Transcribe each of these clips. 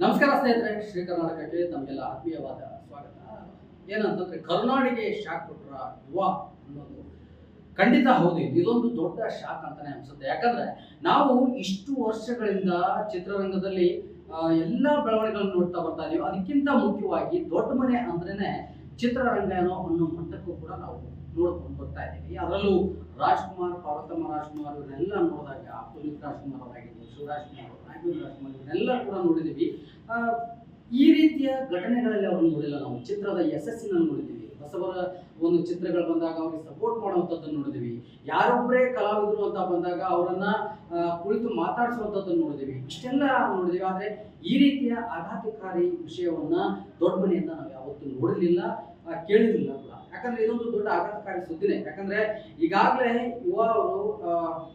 ನಮಸ್ಕಾರ ಸ್ನೇಹಿತರೆ ಶ್ರೀ ಕರ್ನಾಟಕಕ್ಕೆ ತಮಗೆಲ್ಲ ಆತ್ಮೀಯವಾದ ಸ್ವಾಗತ. ಏನಂತಂದ್ರೆ, ಕರುನಾಡಿಗೆ ಶಾಕ್ ಕೊಟ್ಟರ ಯುವ ಅನ್ನೋದು ಖಂಡಿತ ಹೌದು. ಇದೊಂದು ದೊಡ್ಡ ಶಾಕ್ ಅಂತಾನೆ ಅನ್ಸುತ್ತೆ. ಯಾಕಂದ್ರೆ, ನಾವು ಇಷ್ಟು ವರ್ಷಗಳಿಂದ ಚಿತ್ರರಂಗದಲ್ಲಿ ಎಲ್ಲ ಬೆಳವಣಿಗೆಗಳನ್ನು ನೋಡ್ತಾ ಬರ್ತಾ ಇದೀವಿ. ಅದಕ್ಕಿಂತ ಮುಖ್ಯವಾಗಿ ದೊಡ್ಡ ಮನೆ ಅಂದ್ರೇನೆ ಚಿತ್ರರಂಗ ಏನೋ ಅನ್ನೋ ಮಟ್ಟಕ್ಕೂ ಕೂಡ ನಾವು ನೋಡ್ಕೊಂಡು ಬರ್ತಾ ಇದ್ದೀವಿ. ಅದರಲ್ಲೂ ರಾಜ್ಕುಮಾರ್, ಪಾರ್ವತಮ್ಮ ರಾಜ್ಕುಮಾರ್ ಇವರೆಲ್ಲ ನೋಡಿದಾಗ ಪುನೀತ್ ರಾಜ್ಕುಮಾರ್ ಅವರಾಗಿರ್ಬೋದು ಶಿವರಾಜ್ ಕುಮಾರ್ ರಾಘವೇಂದ್ರ ರಾಜ್ಕುಮಾರ್ ಇವರೆಲ್ಲ ಕೂಡ ನೋಡಿದ್ದೀವಿ. ಈ ರೀತಿಯ ಘಟನೆಗಳಲ್ಲಿ ಅವ್ರನ್ನ ನೋಡಿಲ್ಲ ನಾವು. ಚಿತ್ರದ ಯಶಸ್ಸಿನ ನೋಡಿದ್ದೀವಿ. ಹೊಸಬರ ಒಂದು ಚಿತ್ರಗಳು ಬಂದಾಗ ಅವ್ರಿಗೆ ಸಪೋರ್ಟ್ ಮಾಡುವಂಥದ್ದನ್ನು ನೋಡಿದ್ದೀವಿ. ಯಾರೊಬ್ಬರೇ ಕಲಾವಿದರು ಅಂತ ಬಂದಾಗ ಅವರನ್ನ ಕುಳಿತು ಮಾತಾಡಿಸುವಂಥದ್ದನ್ನು ನೋಡಿದ್ದೀವಿ. ಇಷ್ಟೆಲ್ಲ ನೋಡಿದ್ದೀವಿ. ಆದರೆ ಈ ರೀತಿಯ ಆಘಾತಕಾರಿ ವಿಷಯವನ್ನ ದೊಡ್ಡ ಮನೆಯಿಂದ ನಾವು ಯಾವತ್ತೂ ನೋಡಲಿಲ್ಲ ಕೇಳಿರಲಿಲ್ಲ ಯಾಕಂದ್ರೆ ಇದೊಂದು ದೊಡ್ಡ ಆಘಾತಕಾರಿ ಸುದ್ದಿನೇ ಯಾಕಂದ್ರೆ ಈಗಾಗಲೇ ಯುವ ಅವರು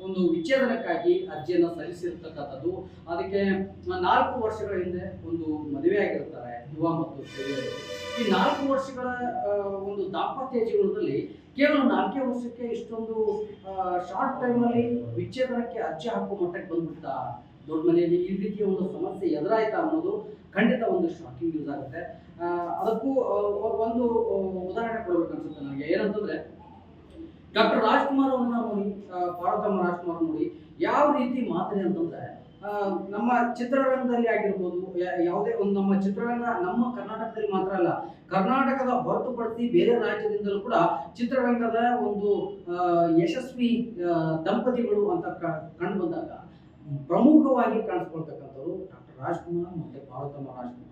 ಒಂದು ವಿಚ್ಛೇದನಕ್ಕಾಗಿ ಅರ್ಜಿಯನ್ನು ಸಲ್ಲಿಸಿರ್ತಕ್ಕಂಥದ್ದು, ಅದಕ್ಕೆ ನಾಲ್ಕು ವರ್ಷಗಳ ಹಿಂದೆ ಒಂದು ಮದುವೆ ಆಗಿರ್ತಾರೆ ಯುವ ಮತ್ತು. ಈ ನಾಲ್ಕು ವರ್ಷಗಳ ಒಂದು ದಾಂಪತ್ಯ ಜೀವನದಲ್ಲಿ ಕೇವಲ ನಾಲ್ಕೇ ವರ್ಷಕ್ಕೆ ಇಷ್ಟೊಂದು ಶಾರ್ಟ್ ಟೈಮಲ್ಲಿ ವಿಚ್ಛೇದನಕ್ಕೆ ಅರ್ಜಿ ಹಾಕುವ ಮಟ್ಟಕ್ಕೆ ಬಂದ್ಬಿಡ್ತಾ ದೊಡ್ಡ ಮನೆಯಲ್ಲಿ ಈ ರೀತಿಯ ಒಂದು ಸಮಸ್ಯೆ ಎದುರಾಯ್ತಾ ಅನ್ನೋದು ಖಂಡಿತ ಒಂದು ಶಾಕಿಂಗ್ ನ್ಯೂಸ್ ಆಗುತ್ತೆ. ಅದಕ್ಕೂ ಒಂದು ಉದಾಹರಣೆ ಕೊಡ್ಬೇಕು ಅನ್ಸುತ್ತೆ ನನಗೆ. ಏನಂತಂದ್ರೆ, ಡಾಕ್ಟರ್ ರಾಜ್ಕುಮಾರ್ ಅವ್ರನ್ನ ನೋಡಿ ಪಾರ್ವತಮ್ಮ ರಾಜ್ಕುಮಾರ್ ನೋಡಿ ಯಾವ ರೀತಿ ಮಾತ್ರೆ ಅಂತಂದ್ರೆ ನಮ್ಮ ಚಿತ್ರರಂಗದಲ್ಲಿ ಆಗಿರ್ಬೋದು ಯಾವುದೇ ಒಂದು ನಮ್ಮ ಚಿತ್ರರಂಗ ನಮ್ಮ ಕರ್ನಾಟಕದಲ್ಲಿ ಮಾತ್ರ ಅಲ್ಲ, ಕರ್ನಾಟಕದ ಹೊರತುಪಡಿಸಿ ಬೇರೆ ರಾಜ್ಯದಿಂದಲೂ ಕೂಡ ಚಿತ್ರರಂಗದ ಒಂದು ಯಶಸ್ವಿ ದಂಪತಿಗಳು ಅಂತ ಕಂಡು ಬಂದಾಗ ಪ್ರಮುಖವಾಗಿ ಕಾಣಿಸ್ಕೊಳ್ತಕ್ಕಂಥವ್ರು ಡಾಕ್ಟರ್ ರಾಜ್ಕುಮಾರ್ ಮತ್ತೆ ಪಾರ್ವತಮ್ಮ ರಾಜ್ಕುಮಾರ್.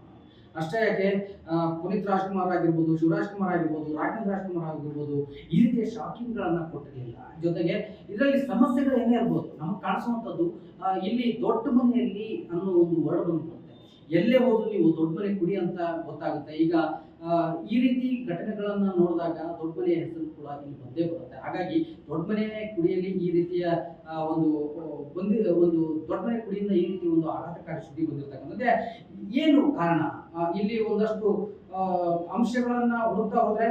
ಅಷ್ಟೇ ಯಾಕೆ ಪುನೀತ್ ರಾಜ್ಕುಮಾರ್ ಆಗಿರ್ಬೋದು, ಶಿವರಾಜ್ ಕುಮಾರ್ ಆಗಿರ್ಬೋದು, ರಾಘವೇಂದ್ರ ರಾಜ್ಕುಮಾರ್ ಆಗಿರ್ಬೋದು, ಈ ರೀತಿಯ ಶಾಕಿಂಗ್ಗಳನ್ನು ಕೊಟ್ಟಿರಲಿಲ್ಲ. ಜೊತೆಗೆ ಇದರಲ್ಲಿ ಸಮಸ್ಯೆಗಳು ಏನೇ ಇರ್ಬೋದು, ನಮಗೆ ಕಾಣಿಸುವಂಥದ್ದು ಇಲ್ಲಿ ದೊಡ್ಡ ಮನೆಯಲ್ಲಿ ಅನ್ನೋ ಒಂದು ವರ್ಡ್ ಬಂದ್ಬಿಡುತ್ತೆ. ಎಲ್ಲೇ ಹೋದ್ರು ನೀವು ದೊಡ್ಡ ಮನೆ ಕುಡಿ ಅಂತ ಗೊತ್ತಾಗುತ್ತೆ. ಈಗ ಈ ರೀತಿ ಘಟನೆಗಳನ್ನು ನೋಡಿದಾಗ ದೊಡ್ಡ ಮನೆಯ ಹೆಸರು ಕೂಡ ಇಲ್ಲಿ ಬಂದೇ ಬರುತ್ತೆ. ಹಾಗಾಗಿ ದೊಡ್ಡ ಮನೆ ಕುಡಿಯಲ್ಲಿ ಈ ರೀತಿಯ ಒಂದು, ಬಂದಿ, ಒಂದು ದೊಡ್ಡ ಮನೆ ಕುಡಿಯಿಂದ ಈ ರೀತಿ ಒಂದು ಆಘಾತಕಾರಿ ಸುದ್ದಿ ಬಂದಿರತಕ್ಕಂಥದ್ದೇ. ಏನು ಕಾರಣ? ಇಲ್ಲಿ ಒಂದಷ್ಟು ಅಂಶಗಳನ್ನು ಹುಡುಕ್ತಾ ಹೋದ್ರೆ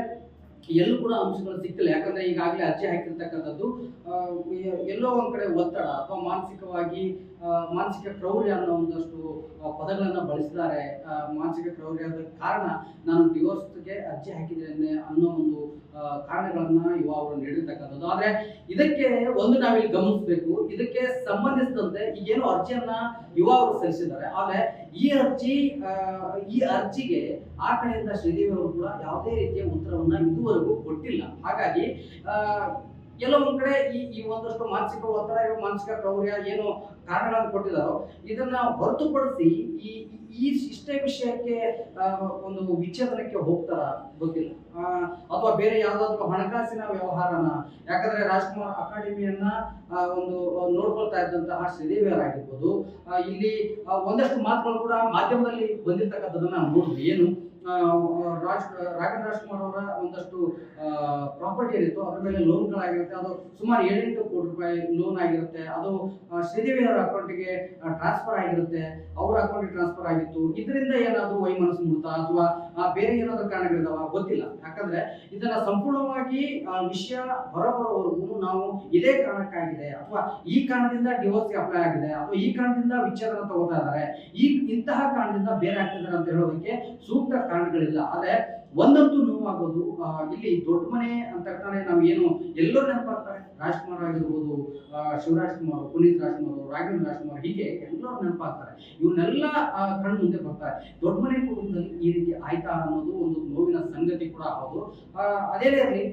ಎಲ್ಲೂ ಕೂಡ ಅಂಶಗಳು ಸಿಕ್ಕಿಲ್ಲ ಯಾಕಂದ್ರೆ ಈಗಾಗಲೇ ಅರ್ಜಿ ಹಾಕಿರ್ತಕ್ಕಂಥದ್ದು ಎಲ್ಲೋ ಒಂದ್ ಕಡೆ ಒತ್ತಡ ಅಥವಾ ಮಾನಸಿಕವಾಗಿ ಮಾನಸಿಕ ಕ್ರೌರ್ಯ ಅನ್ನೋ ಒಂದಷ್ಟು ಪದಗಳನ್ನ ಬಳಸಿದ್ದಾರೆ. ಮಾನಸಿಕ ಕ್ರೌರ್ಯದ ಕಾರಣ ನಾನು ಡಿವೋರ್ಸ್ಗೆ ಅರ್ಜಿ ಹಾಕಿದ್ದೇನೆ ಅನ್ನೋ ಒಂದು ಕಾರಣಗಳನ್ನ ಇವ ಅವರು ನೀಡಿರ್ತಕ್ಕಂಥದ್ದು. ಆದ್ರೆ ಇದಕ್ಕೆ ಒಂದು ನಾವಿಲ್ಲಿ ಗಮನಿಸಬೇಕು. ಇದಕ್ಕೆ ಸಂಬಂಧಿಸಿದಂತೆ ಈಗೇನು ಅರ್ಜಿಯನ್ನ ಯುವ ಅವರು ಸಲ್ಲಿಸಿದ್ದಾರೆ. ಆದ್ರೆ ಈ ಅರ್ಜಿ ಈ ಅರ್ಜಿಗೆ ಆ ಕಡೆಯಿಂದ ಶ್ರೀದೇವಿ ಅವರು ಕೂಡ ಯಾವುದೇ ರೀತಿಯ ಉತ್ತರವನ್ನ ಇದುವರೆಗೂ ಕೊಟ್ಟಿಲ್ಲ. ಹಾಗಾಗಿ ಒಂದ್ ಕಡೆ ಈ ಈ ಒಂದಷ್ಟು ಮಾನಸಿಕ ಒತ್ತಡ ಮಾನಸಿಕ ಕ್ರೌರ್ಯ ಏನು ಕಾರಣಗಳನ್ನು ಕೊಟ್ಟಿದ್ದಾರೋ, ಇದನ್ನ ಹೊರತುಪಡಿಸಿ ಈ ಈ ಇಷ್ಟೇ ವಿಷಯಕ್ಕೆ ಒಂದು ವಿಚ್ಛೇದನಕ್ಕೆ ಹೋಗ್ತಾರ ಗೊತ್ತಿಲ್ಲ. ಅಥವಾ ಬೇರೆ ಯಾವ್ದಾದ್ರು ಹಣಕಾಸಿನ ವ್ಯವಹಾರನ, ಯಾಕಂದ್ರೆ ರಾಜ್ಕುಮಾರ್ ಅಕಾಡೆಮಿಯನ್ನ ಒಂದು, ನೋಡ್ಕೊಳ್ತಾ ಇದ್ದಂತಹ ಶ್ರೀದೇವಿಯರ್ ಆಗಿರ್ಬೋದು ಇಲ್ಲಿ ಒಂದಷ್ಟು ಮಾತುಗಳು ಕೂಡ ಮಾಧ್ಯಮದಲ್ಲಿ ಬಂದಿರ್ತಕ್ಕಂಥದ್ದನ್ನ ನೋಡಿದ್ವಿ. ಏನು? ರಾಜ್, ರಾಘವೇಂದ್ರ ರಾಜ್ಕುಮಾರ್ ಅವರ ಒಂದಷ್ಟು ಪ್ರಾಪರ್ಟಿ ಇತ್ತು ಅದ್ರ ಮೇಲೆ ಲೋನ್ಗಳಾಗಿರುತ್ತೆ ಅದು ಸುಮಾರು ಏಳೆಂಟು ಕೋಟಿ ರೂಪಾಯಿ ಲೋನ್ ಆಗಿರುತ್ತೆ. ಅದು ಶ್ರೀದೇವಿ ಅವರ ಅಕೌಂಟಿಗೆ ಟ್ರಾನ್ಸ್ಫರ್ ಆಗಿರುತ್ತೆ. ಅವರ ಅಕೌಂಟಿಗೆ ಟ್ರಾನ್ಸ್ಫರ್ ಆಗಿತ್ತು. ಇದರಿಂದ ಏನಾದರೂ ವೈಮನಸ್ಸು ಮೂಡ್ತಾ ಅಥವಾ ಬೇರೆ ಏನಾದರೂ ಕಾರಣಗಳಿದಾವ ಗೊತ್ತಿಲ್ಲ. ಯಾಕಂದ್ರೆ ಇದನ್ನ ಸಂಪೂರ್ಣವಾಗಿ ಆ, ವಿಷಯ ಹೊರಬರೋವರೆಗೂ ನಾವು ಇದೇ ಕಾರಣಕ್ಕಾಗಿದೆ ಅಥವಾ ಈ ಕಾರಣದಿಂದ ಡಿವೋರ್ಸ್ಗೆ ಅಪ್ಲೈ ಆಗಿದೆ ಅಥವಾ ಈ ಕಾರಣದಿಂದ ವಿಚ್ಛೇದನ ತಗೋತಾ ಇದ್ದಾರೆ. ಈ ಇಂತಹ ಕಾರಣದಿಂದ ಬೇರೆ ಆಗ್ತಿದ್ದಾರೆ ಅಂತ ಹೇಳೋದಕ್ಕೆ ಸೂಕ್ತ ಕಾರಣಗಳಿಲ್ಲ. ಆದ್ರೆ ಒಂದಂತೂ ನೋವಾಗೋದು ಇಲ್ಲಿ ದೊಡ್ಡ ಮನೆ ಅಂತ ನಾವು ಏನು ಎಲ್ಲರೂ ನೆನಪಾಗ್ತಾರೆ. ರಾಜ್ಕುಮಾರ್ ಆಗಿರ್ಬೋದು ಶಿವರಾಜ್ ಕುಮಾರ್, ಪುನೀತ್ ರಾಜ್ಕುಮಾರ್, ರಾಘವೇಂದ್ರ ರಾಜ್ಕುಮಾರ್, ಹೀಗೆ ಎಲ್ಲರೂ ನೆನಪಾಗ್ತಾರೆ. ಇವನ್ನೆಲ್ಲ ಕಣ್ಣು ಮುಂದೆ ಬರ್ತಾರೆ. ದೊಡ್ಡ ಮನೆ ಕುಟುಂಬದಲ್ಲಿ ಈ ರೀತಿ ಆಯ್ತಾ ಅನ್ನೋದು ಒಂದು ನೋವಿನ ಸಂಗತಿ ಕೂಡ ಹೌದು. ಅದೇ ಇರಲಿ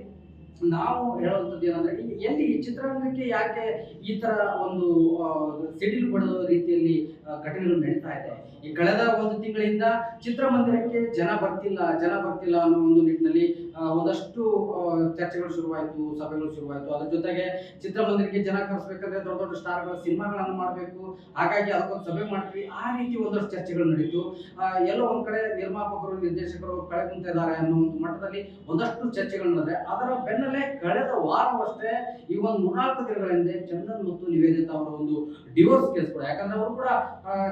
ನಾವು ಹೇಳುವಂಥದ್ದು ಏನಂದ್ರೆ ಎಲ್ಲಿ ಈ ಚಿತ್ರರಂಗಕ್ಕೆ ಯಾಕೆ ಈ ತರ ಒಂದು ಸಿಡಿಲು ಬಡದ ರೀತಿಯಲ್ಲಿ ಘಟನೆಗಳು ನಡೀತಾ ಇದೆ? ಈ ಕಳೆದ ಒಂದು ತಿಂಗಳಿಂದ ಚಿತ್ರಮಂದಿರಕ್ಕೆ ಜನ ಬರ್ತಿಲ್ಲ ಜನ ಬರ್ತಿಲ್ಲ ಅನ್ನೋ ಒಂದು ನಿಟ್ಟಿನಲ್ಲಿ ಒಂದಷ್ಟು ಚರ್ಚೆಗಳು ಶುರುವಾಯಿತು, ಸಭೆಗಳು ಶುರುವಾಯಿತು. ಅದ್ರ ಜೊತೆಗೆ ಚಿತ್ರಮಂದಿರಕ್ಕೆ ಜನ ಕರೆಸ್ಬೇಕಂದ್ರೆ ದೊಡ್ಡ ದೊಡ್ಡ ಸ್ಟಾರ್ಗಳ ಸಿನಿಮಾಗಳನ್ನು ಮಾಡಬೇಕು. ಹಾಗಾಗಿ ಅದಕ್ಕೊಂದು ಸಭೆ ಮಾಡ್ತೀವಿ. ಆ ರೀತಿ ಒಂದಷ್ಟು ಚರ್ಚೆಗಳು ನಡೀತು. ಎಲ್ಲೋ ಒಂದ್ ಕಡೆ ನಿರ್ಮಾಪಕರು, ನಿರ್ದೇಶಕರು ಕಳೆ ಕುಂತಿದ್ದಾರೆ ಅನ್ನೋ ಒಂದು ಮಟ್ಟದಲ್ಲಿ ಒಂದಷ್ಟು ಚರ್ಚೆಗಳು ನಡೆದ್ರೆ ಅದರ ಬೆನ್ನಲ್ಲೇ ಕಳೆದ ವಾರವಷ್ಟೇ ಈ ಒಂದು ಮೂರ್ನಾಲ್ಕು ದಿನಗಳ ಹಿಂದೆ ಚಂದನ್ ಮತ್ತು ನಿವೇದಿತಾ ಅವರ ಒಂದು ಡಿವೋರ್ಸ್ ಕೇಸ್ ಕೂಡ. ಯಾಕಂದ್ರೆ ಅವರು ಕೂಡ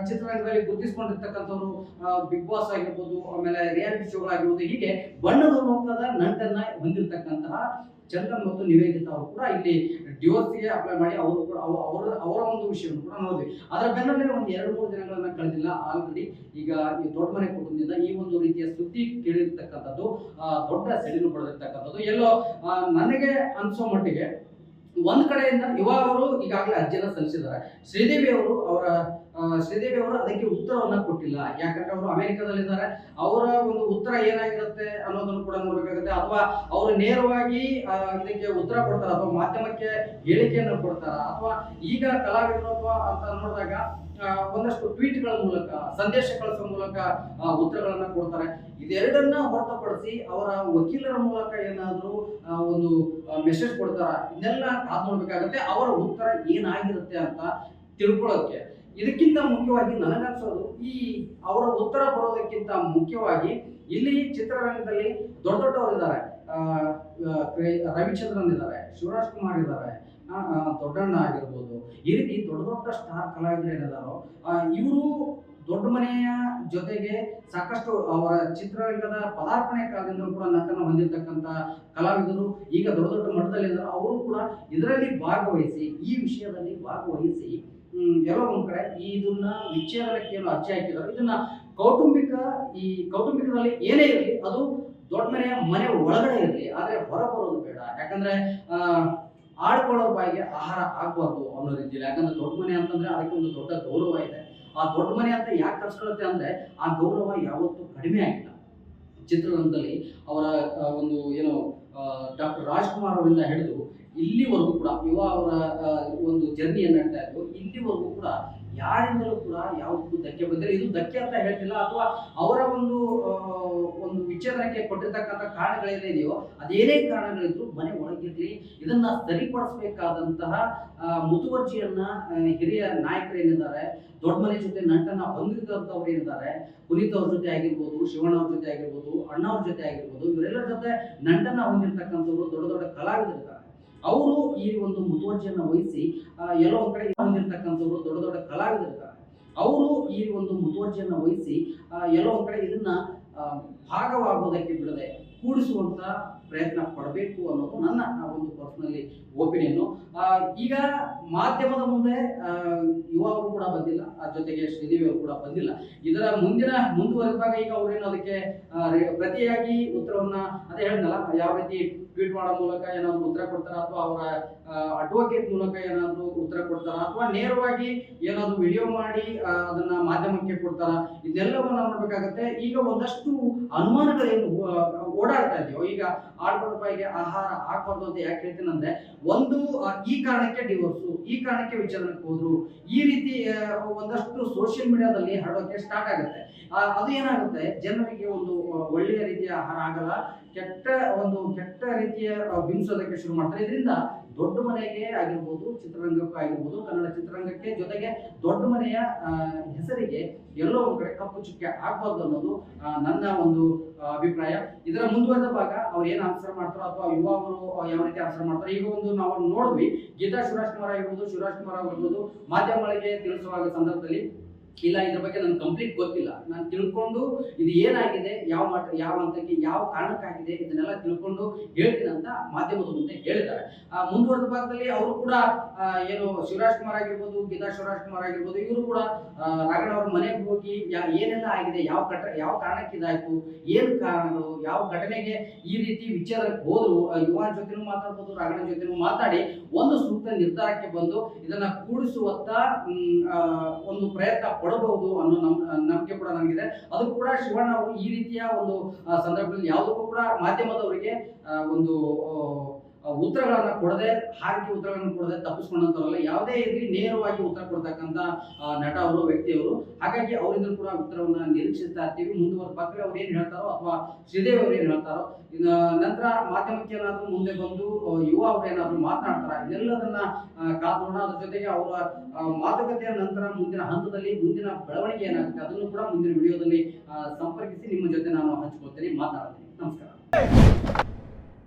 ಚಿತ್ರರಂಗದಲ್ಲಿ ಗುರುತಿಸಿಕೊಂಡಿರ್ತಕ್ಕಂಥವ್ರು ಬಿಗ್ ಬಾಸ್ ಆಗಿರ್ಬೋದು, ಆಮೇಲೆ ರಿಯಾಲಿಟಿ ಶೋಗಳಾಗಿರ್ಬೋದು ಹೀಗೆ ಬಣ್ಣದ ಲೋಕದ ನಂಟನ್ನ ಹೊಂದಿರತಕ್ಕಂತಹ ಚಂದನ್ ಮತ್ತು ನಿವೇದಿತ ಅವರು ಕೂಡ ಇಲ್ಲಿ ಡಿವೋರ್ಸ್ಗೆ ಅಪ್ಲೈ ಮಾಡಿ ಅವರು ಕೂಡ ಅವ- ಅವರ ಅವರ ಒಂದು ವಿಷಯವನ್ನು ಕೂಡ ನೋಡಿ ಅದರ ಬೆನ್ನಲ್ಲೇ ಒಂದು ಎರಡು ಮೂರು ದಿನಗಳನ್ನ ಕಳೆದಿಲ್ಲ. ಆಲ್ರೆಡಿ ಈಗ ಈ ದೊಡ್ಡ ಮನೆ ಕುಟುಂಬದಿಂದ ಈ ಒಂದು ರೀತಿಯ ಸುದ್ದಿ ಕೇಳಿರ್ತಕ್ಕಂಥದ್ದು ದೊಡ್ಡ ಸೆಡಿಲು ಪಡೆದಿರ್ತಕ್ಕಂಥದ್ದು ಎಲ್ಲೋ ನನಗೆ ಅನ್ಸೋ ಮಟ್ಟಿಗೆ ಒಂದ್ ಕಡೆಯಿಂದ ಯುವ ಅವರು ಈಗಾಗಲೇ ಅರ್ಜಿಯನ್ನು ಸಲ್ಲಿಸಿದ್ದಾರೆ. ಶ್ರೀದೇವಿ ಅವರು ಅವರ ಶ್ರೀದೇವಿ ಅವರು ಅದಕ್ಕೆ ಉತ್ತರವನ್ನ ಕೊಟ್ಟಿಲ್ಲ. ಯಾಕಂದ್ರೆ ಅವರು ಅಮೆರಿಕದಲ್ಲಿದ್ದಾರೆ. ಅವರ ಒಂದು ಉತ್ತರ ಏನಾಗಿರುತ್ತೆ ಅನ್ನೋದನ್ನು ಕೂಡ ನೋಡ್ಬೇಕಾಗುತ್ತೆ. ಅಥವಾ ಅವರು ನೇರವಾಗಿ ಅದಕ್ಕೆ ಉತ್ತರ ಕೊಡ್ತಾರ? ಅಥವಾ ಮಾಧ್ಯಮಕ್ಕೆ ಹೇಳಿಕೆಯನ್ನು ಕೊಡ್ತಾರ? ಅಥವಾ ಈಗ ಕಲಾವಿದರು ಅಂತ ನೋಡಿದಾಗ ಒಂದಷ್ಟು ಟ್ವೀಟ್ಗಳ ಮೂಲಕ, ಸಂದೇಶ ಕಳಿಸುವ ಮೂಲಕ ಉತ್ತರಗಳನ್ನ ಕೊಡ್ತಾರೆ. ಇದೆರಡನ್ನ ಹೊರತುಪಡಿಸಿ ಅವರ ವಕೀಲರ ಮೂಲಕ ಏನಾದರೂ ಒಂದು ಮೆಸೇಜ್ ಕೊಡ್ತಾರ? ಇದನ್ನೆಲ್ಲ ಕಾದ್ ನೋಡ್ಬೇಕಾಗತ್ತೆ. ಅವರ ಉತ್ತರ ಏನಾಗಿರುತ್ತೆ ಅಂತ ತಿಳ್ಕೊಳ್ಳೋಕೆ. ಇದಕ್ಕಿಂತ ಮುಖ್ಯವಾಗಿ ನನಗನ್ಸೋದು ಈ ಅವರ ಉತ್ತರ ಬರೋದಕ್ಕಿಂತ ಮುಖ್ಯವಾಗಿ ಇಲ್ಲಿ ಚಿತ್ರರಂಗದಲ್ಲಿ ದೊಡ್ಡ ದೊಡ್ಡವರು ಇದ್ದಾರೆ. ರವಿಚಂದ್ರನ್ ಇದ್ದಾರೆ, ಶಿವರಾಜ್ ಕುಮಾರ್ ಇದ್ದಾರೆ ದೊಡ್ಡಣ್ಣ ಆಗಿರ್ಬೋದು. ಈ ರೀತಿ ದೊಡ್ಡ ದೊಡ್ಡ ಸ್ಟಾರ್ ಕಲಾವಿದರು ಏನಿದಾರೋ ಇವರು ದೊಡ್ಡ ಮನೆಯ ಜೊತೆಗೆ ಸಾಕಷ್ಟು ಅವರ ಚಿತ್ರರಂಗದ ಪದಾರ್ಪಣೆ ಕಾಲದಿಂದ ಕೂಡ ನಟನ ಹೊಂದಿರತಕ್ಕಂತ ಕಲಾವಿದರು, ಈಗ ದೊಡ್ಡ ದೊಡ್ಡ ಮಟ್ಟದಲ್ಲಿದ್ದಾರೆ. ಅವರು ಕೂಡ ಇದರಲ್ಲಿ ಭಾಗವಹಿಸಿ, ಈ ವಿಷಯದಲ್ಲಿ ಭಾಗವಹಿಸಿ ಎಲ್ಲೋ ಒಂದು ಕಡೆ ಇದನ್ನ ವಿಚ್ಛೇದನಕ್ಕೆ ಏನು ಅರ್ಜಿ ಹಾಕಿದ್ರು ಇದನ್ನ ಕೌಟುಂಬಿಕ, ಈ ಕೌಟುಂಬಿಕದಲ್ಲಿ ಏನೇ ಇರಲಿ, ಅದು ದೊಡ್ಡ ಮನೆಯ ಮನೆ ಒಳಗಡೆ ಇರಲಿ, ಆದ್ರೆ ಹೊರ ಬರೋದು ಬೇಡ. ಯಾಕಂದ್ರೆ ಆಡ್ಕೊಳ್ಳೋ ಬಾಯಿಗೆ ಆಹಾರ ಆಗ್ಬಾರ್ದು ಅನ್ನೋ ರೀತಿಯಲ್ಲಿ. ಯಾಕಂದ್ರೆ ದೊಡ್ಡ ಮನೆ ಅಂತಂದ್ರೆ ಅದಕ್ಕೆ ಒಂದು ದೊಡ್ಡ ಗೌರವ ಇದೆ. ಆ ದೊಡ್ಡ ಮನೆ ಅಂತ ಯಾಕೆ ಕರ್ಸ್ಕೊಳುತ್ತೆ ಅಂದ್ರೆ, ಆ ಗೌರವ ಯಾವತ್ತೂ ಕಡಿಮೆ ಆಗಿಲ್ಲ. ಚಿತ್ರರಂಗದಲ್ಲಿ ಅವರ ಒಂದು, ಏನು ಡಾಕ್ಟರ್ ರಾಜ್ಕುಮಾರ್ ಅವರಿಂದ ಹಿಡಿದು ಇಲ್ಲಿವರೆಗೂ ಕೂಡ, ಯುವ ಅವರ ಒಂದು ಜರ್ನಿಯನ್ನು ಹೇಳ್ತಾ ಇದ್ರು, ಇಲ್ಲಿವರೆಗೂ ಕೂಡ ಯಾರಿಂದಲೂ ಕೂಡ ಯಾವುದಕ್ಕೂ ಧಕ್ಕೆ ಬಂದಿಲ್ಲ. ಇದು ಧಕ್ಕೆ ಅಂತ ಹೇಳ್ತಿಲ್ಲ, ಅಥವಾ ಅವರ ಒಂದು ಒಂದು ವಿಚ್ಛೇದನಕ್ಕೆ ಕೊಟ್ಟಿರ್ತಕ್ಕಂಥ ಕಾರಣಗಳೇನಿದೆಯೋ ಅದೇನೇ ಕಾರಣಗಳಿದ್ರು ಮನೆ ಒಳಗಿರ್ಲಿ, ಇದನ್ನ ಸರಿಪಡಿಸಬೇಕಾದಂತಹ ಮುತುವರ್ಜಿಯನ್ನ ಹಿರಿಯ ನಾಯಕರೇನಿದ್ದಾರೆ ದೊಡ್ಡ ಮನೆ ಜೊತೆ ನಂಟನ್ನ ಹೊಂದಿದಂಥವ್ರು ಏನಿದ್ದಾರೆ, ಪುನೀತ್ ಅವ್ರ ಜೊತೆ ಆಗಿರ್ಬೋದು, ಶಿವಣ್ಣ ಅವ್ರ ಜೊತೆ ಆಗಿರ್ಬೋದು ಅಣ್ಣ ಅವ್ರ ಜೊತೆ ಆಗಿರ್ಬೋದು, ಇವರೆಲ್ಲರ ಜೊತೆ ನಂಟನ್ನ ಹೊಂದಿರತಕ್ಕಂಥವ್ರು, ದೊಡ್ಡ ದೊಡ್ಡ ಕಲಾವಿದರಿದ್ದಾರೆ. ಅವರು ಈ ಒಂದು ಮುತುವರ್ಜಿಯನ್ನು ವಹಿಸಿ ಎಲ್ಲೋ ಒಂದ್ ಕಡೆ ಹೊಂದಿರತಕ್ಕಂಥವ್ರು ದೊಡ್ಡ ದೊಡ್ಡ ಕಲಾವಿದರಿದ್ದಾರೆ. ಅವರು ಈ ಒಂದು ಮುತುವರ್ಜಿಯನ್ನು ವಹಿಸಿ ಎಲ್ಲೋ ಒಂದ್ ಕಡೆ ಇದನ್ನ ಭಾಗವಾಗುವುದಕ್ಕೆ ಬಿಡದೆ ಕೂಡಿಸುವಂತ ಪ್ರಯತ್ನ ಪಡಬೇಕು ಅನ್ನೋದು ನನ್ನ ಒಂದು ಪರ್ಸನಲಿ ಒಪಿನಿಯನ್ನು ಈಗ ಮಾಧ್ಯಮದ ಮುಂದೆ ಯುವಕರು ಕೂಡ ಬಂದಿಲ್ಲ. ಜೊತೆಗೆ ಶ್ರೀದೇವಿ ಕೂಡ ಬಂದಿಲ್ಲ. ಇದರ ಮುಂದಿನ, ಮುಂದುವರೆದಾಗ ಈಗ ಅವರೇನು ಅದಕ್ಕೆ ಪ್ರತಿಯಾಗಿ ಉತ್ತರವನ್ನ ಅದೇ ಹೇಳಿದ್ನಲ್ಲ ಯಾವ ರೀತಿ ಟ್ವೀಟ್ ಮಾಡೋ ಮೂಲಕ ಏನಾದ್ರು ಉತ್ತರ ಕೊಡ್ತಾರ ಅಥವಾ ಅವರ ಅಡ್ವೊಕೇಟ್ ಮೂಲಕ ಏನಾದ್ರು ಉತ್ತರ ಕೊಡ್ತಾರ ಅಥವಾ ನೇರವಾಗಿ ಏನಾದ್ರು ವಿಡಿಯೋ ಮಾಡಿ ಅದನ್ನ ಮಾಧ್ಯಮಕ್ಕೆ ಕೊಡ್ತಾರ, ಇದೆಲ್ಲವನ್ನ ನೋಡ್ಬೇಕಾಗತ್ತೆ. ಈಗ ಒಂದಷ್ಟು ಅನುಮಾನಗಳೇನು ಓಡಾಡ್ತಾ ಇದೆಯೋ, ಈಗ ಆಡ್ಬಾರ್ದು ರೂಪಾಯಿಗೆ ಆಹಾರ ಹಾಕ್ಬಾರ್ದು ಅಂತ ಯಾಕೆ ಹೇಳ್ತೀನಿ ಅಂದ್ರೆ ಒಂದು ಈ ಕಾರಣಕ್ಕೆ ಡಿವೋರ್ಸು ಈ ಕಾರಣಕ್ಕೆ ವಿಚಾರಣೆ ಹೋದ್ರು, ಈ ರೀತಿ ಒಂದಷ್ಟು ಸೋಷಿಯಲ್ ಮೀಡಿಯಾದಲ್ಲಿ ಹರಡೋಕೆ ಸ್ಟಾರ್ಟ್ ಆಗುತ್ತೆ. ಅದು ಏನಾಗುತ್ತೆ? ಜನರಿಗೆ ಒಂದು ಒಳ್ಳೆಯ ರೀತಿಯ ಆಹಾರ ಆಗಲ್ಲ. ಕೆಟ್ಟ ಒಂದು ಕೆಟ್ಟ ರೀತಿಯ ಬಿಂಬಿಸೋದಕ್ಕೆ ಶುರು ಮಾಡ್ತಾರೆ. ಇದರಿಂದ ದೊಡ್ಡ ಮನೆಗೆ ಆಗಿರ್ಬೋದು, ಚಿತ್ರರಂಗಕ್ಕೂ ಆಗಿರ್ಬೋದು, ಕನ್ನಡ ಚಿತ್ರರಂಗಕ್ಕೆ ಜೊತೆಗೆ ದೊಡ್ಡ ಮನೆಯ ಹೆಸರಿಗೆ ಎಲ್ಲೋ ಒಂದ್ ಕಡೆ ಕಪ್ಪು ಚುಕ್ಕೆ ಆಗ್ಬಾರ್ದು ಅನ್ನೋದು ನನ್ನ ಒಂದು ಅಭಿಪ್ರಾಯ. ಇದರ ಮುಂದುವರೆದ ಭಾಗ ಅವ್ರು ಏನ್ ಆನ್ಸರ್ ಮಾಡ್ತಾರೋ ಅಥವಾ ಯುವಕರು ಯಾವ ರೀತಿ ಆನ್ಸರ್ ಮಾಡ್ತಾರೆ, ಈಗ ಒಂದು ನಾವು ನೋಡಿದ್ವಿ. ಗೀತಾ ಶಿವರಾಜ್ ಕುಮಾರ್ ಆಗಿರ್ಬೋದು, ಶಿವರಾಜ್ ಕುಮಾರ್ ಆಗಿರ್ಬೋದು, ಮಾಧ್ಯಮಗಳಿಗೆ ತಿಳಿಸುವಾಗ ಸಂದರ್ಭದಲ್ಲಿ ಇಲ್ಲ ಇದ್ರ ಬಗ್ಗೆ ನನ್ಗೆ ಕಂಪ್ಲೀಟ್ ಗೊತ್ತಿಲ್ಲ. ನಾನು ತಿಳ್ಕೊಂಡು ಇದು ಏನಾಗಿದೆ ಯಾವ ಮಟ್ಟ ಯಾವ ಹಂತಕ್ಕೆ ಯಾವ ಕಾರಣಕ್ಕಾಗಿದೆ ಇದನ್ನೆಲ್ಲ ತಿಳ್ಕೊಂಡು ಹೇಳ್ತೀನಿ ಅಂತ ಮಾಧ್ಯಮದ ಮುಂದೆ ಹೇಳಿದ್ದಾರೆ. ಆ, ಮುಂದುವರೆದ ಭಾಗದಲ್ಲಿ ಅವರು ಕೂಡ ಏನು ಶಿವರಾಜ್ ಕುಮಾರ್ ಆಗಿರ್ಬೋದು ಗೀತಾ ಶಿವರಾಜ್ ಕುಮಾರ್ ಆಗಿರ್ಬೋದು ಇವರು ಕೂಡ ಆ, ಅವ್ರ ಮನೆಗೆ ಹೋಗಿ ಏನೆಲ್ಲ ಆಗಿದೆ ಯಾವ ಘಟ ಯಾವ ಕಾರಣಕ್ಕೆ ಇದಾಯ್ತು ಏನು ಕಾರಣಗಳು ಯಾವ ಘಟನೆಗೆ ಈ ರೀತಿ ವಿಚಾರಕ್ಕೆ ಹೋದ್ರು ಯುವ ಜೊತೆನೂ ಮಾತಾಡ್ಬೋದು ರಾಘಣ್ಣ ಜೊತೆನೂ ಮಾತಾಡಿ ಒಂದು ಸೂಕ್ತ ನಿರ್ಧಾರಕ್ಕೆ ಬಂದು ಇದನ್ನ ಕೂಡಿಸುವತ್ತ ಒಂದು ಪ್ರಯತ್ನ ಪಡಬಹುದು ಅನ್ನೋ ನಮ್ ನಂಬಿಕೆ ಕೂಡ ನಮಗಿದೆ. ಅದು ಕೂಡ ಶಿವಣ್ಣ ಅವರು ಈ ರೀತಿಯ ಒಂದು ಸಂದರ್ಭದಲ್ಲಿ ಯಾವುದಕ್ಕೂ ಕೂಡ ಮಾಧ್ಯಮದವರಿಗೆ ಒಂದು ಉತ್ತರಗಳನ್ನ ಕೊಡದೆ, ಹಾಕಿ ಉತ್ತರಗಳನ್ನು ಕೊಡದೆ ತಪ್ಪಿಸ್ಕೊಂಡಂತವರಲ್ಲ, ಯಾವುದೇ ಇರಲಿ ನೇರವಾಗಿ ಉತ್ತರ ಕೊಡ್ತಕ್ಕಂತ ನಟ ಅವರು ವ್ಯಕ್ತಿಯವರು ಹಾಗಾಗಿ ಅವರಿಂದ ಕೂಡ ಉತ್ತರವನ್ನ ನಿರೀಕ್ಷಿಸ್ತಾ ಇರ್ತೀವಿ. ಮುಂದುವರೆದ ಪಕ್ಕದಲ್ಲಿ ಅವ್ರು ಏನ್ ಹೇಳ್ತಾರೋ ಅಥವಾ ಶ್ರೀದೇವಿ ಅವ್ರು ಏನ್ ಹೇಳ್ತಾರೋ ನಂತರ ಮಾಧ್ಯಮಕ್ಕೆ ಮುಂದೆ ಬಂದು ಯುವ ಅವ್ರು ಏನಾದ್ರು ಮಾತನಾಡ್ತಾರ, ಇದೆಲ್ಲದನ್ನ ಕಾದೋಣ ಅದ್ರ ಜೊತೆಗೆ ಅವರ ಮಾತುಕತೆಯ ನಂತರ ಮುಂದಿನ ಹಂತದಲ್ಲಿ ಮುಂದಿನ ಬೆಳವಣಿಗೆ ಏನಾಗುತ್ತೆ ಅದನ್ನು ಕೂಡ ಮುಂದಿನ ವಿಡಿಯೋದಲ್ಲಿ ಸಂಪರ್ಕಿಸಿ ನಿಮ್ಮ ಜೊತೆ ನಾನು ಹಂಚ್ಕೊಳ್ತೀನಿ ಮಾತಾಡ್ತೀನಿ ನಮಸ್ಕಾರ.